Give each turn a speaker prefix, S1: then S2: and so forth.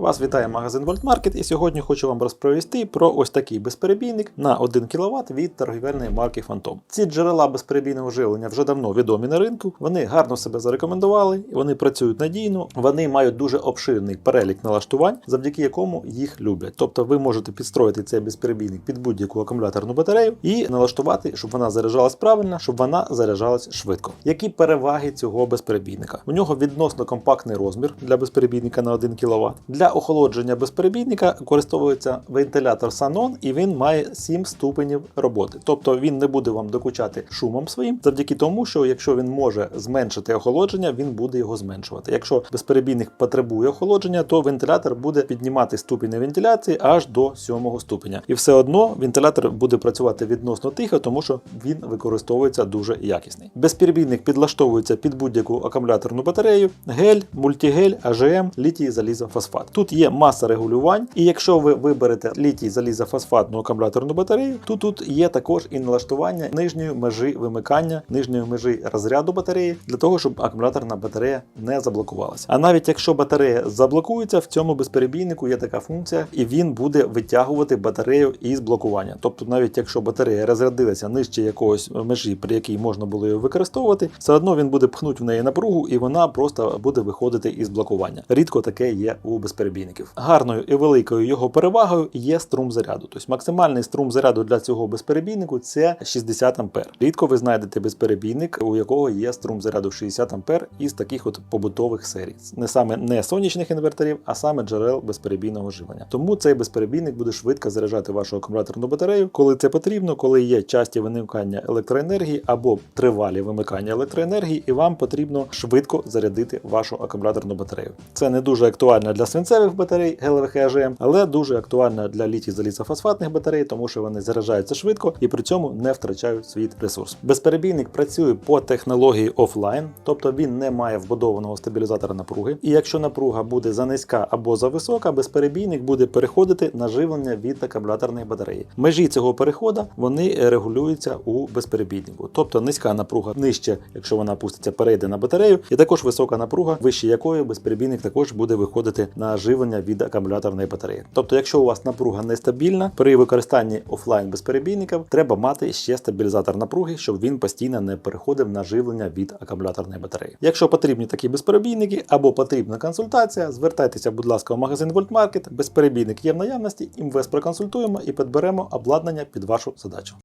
S1: Вас вітає магазин Voltmarket і сьогодні хочу вам розповісти про ось такий безперебійник на 1 кВт від торгівельної марки Phantom. Ці джерела безперебійного живлення вже давно відомі на ринку. Вони гарно себе зарекомендували, вони працюють надійно, вони мають дуже обширний перелік налаштувань, завдяки якому їх люблять. Тобто ви можете підстроїти цей безперебійник під будь-яку акумуляторну батарею і налаштувати, щоб вона заряджалась правильно, щоб вона заряджалась швидко. Які переваги цього безперебійника? У нього відносно компактний розмір для безперебійника на 1 кВт. Для охолодження безперебійника використовується вентилятор Sanon і він має 7 ступенів роботи. Тобто він не буде вам докучати шумом своїм, завдяки тому, що якщо він може зменшити охолодження, він буде його зменшувати. Якщо безперебійник потребує охолодження, то вентилятор буде піднімати ступені вентиляції аж до 7 ступеня. І все одно вентилятор буде працювати відносно тихо, тому що він використовується дуже якісний. Безперебійник підлаштовується під будь-яку акумуляторну батарею, гель, мультигель, АЖМ, літій залізофосфат. Тут є маса регулювань, і якщо ви виберете літій залізофосфатну акумуляторну батарею, то тут є також і налаштування нижньої межі вимикання, нижньої межі розряду батареї для того, щоб акумуляторна батарея не заблокувалася. А навіть якщо батарея заблокується, в цьому безперебійнику є така функція, і він буде витягувати батарею із блокування. Тобто, навіть якщо батарея розрядилася нижче якогось межі, при якій можна було її використовувати, все одно він буде пхнути в неї напругу, і вона просто буде виходити із блокування. Рідко таке є у безперебійників. Гарною і великою його перевагою є струм заряду. Тобто максимальний струм заряду для цього безперебійнику це 60 А. Рідко ви знайдете безперебійник, у якого є струм заряду 60 А із таких от побутових серій. Не саме не сонячних інверторів, а саме джерел безперебійного живлення. Тому цей безперебійник буде швидко заряджати вашу акумуляторну батарею, коли це потрібно, коли є часті виникання електроенергії або тривалі вимикання електроенергії, і вам потрібно швидко зарядити вашу акумуляторну батарею. Це не дуже актуально для свинцевих батарей ГЛВХ АЖМ, але дуже актуально для літій залізофосфатних батарей, тому що вони заряджаються швидко і при цьому не втрачають свій ресурс. Безперебійник працює по технології офлайн, тобто він не має вбудованого стабілізатора напруги. І якщо напруга буде занизька або зависока, безперебійник буде переходити на живлення від акумуляторної батареї. Межі цього переходу вони регулюються у безперебійнику. Тобто низька напруга нижче, якщо вона опуститься, перейде на батарею, і також висока напруга, вище якої безперебійник також буде виходити на живлення від акумуляторної батареї. Тобто, якщо у вас напруга нестабільна, при використанні офлайн безперебійників треба мати ще стабілізатор напруги, щоб він постійно не переходив на живлення від акумуляторної батареї. Якщо потрібні такі безперебійники або потрібна консультація, звертайтеся, будь ласка, в магазин Voltmarket. Безперебійник є в наявності, і ми вас проконсультуємо і підберемо обладнання під вашу задачу.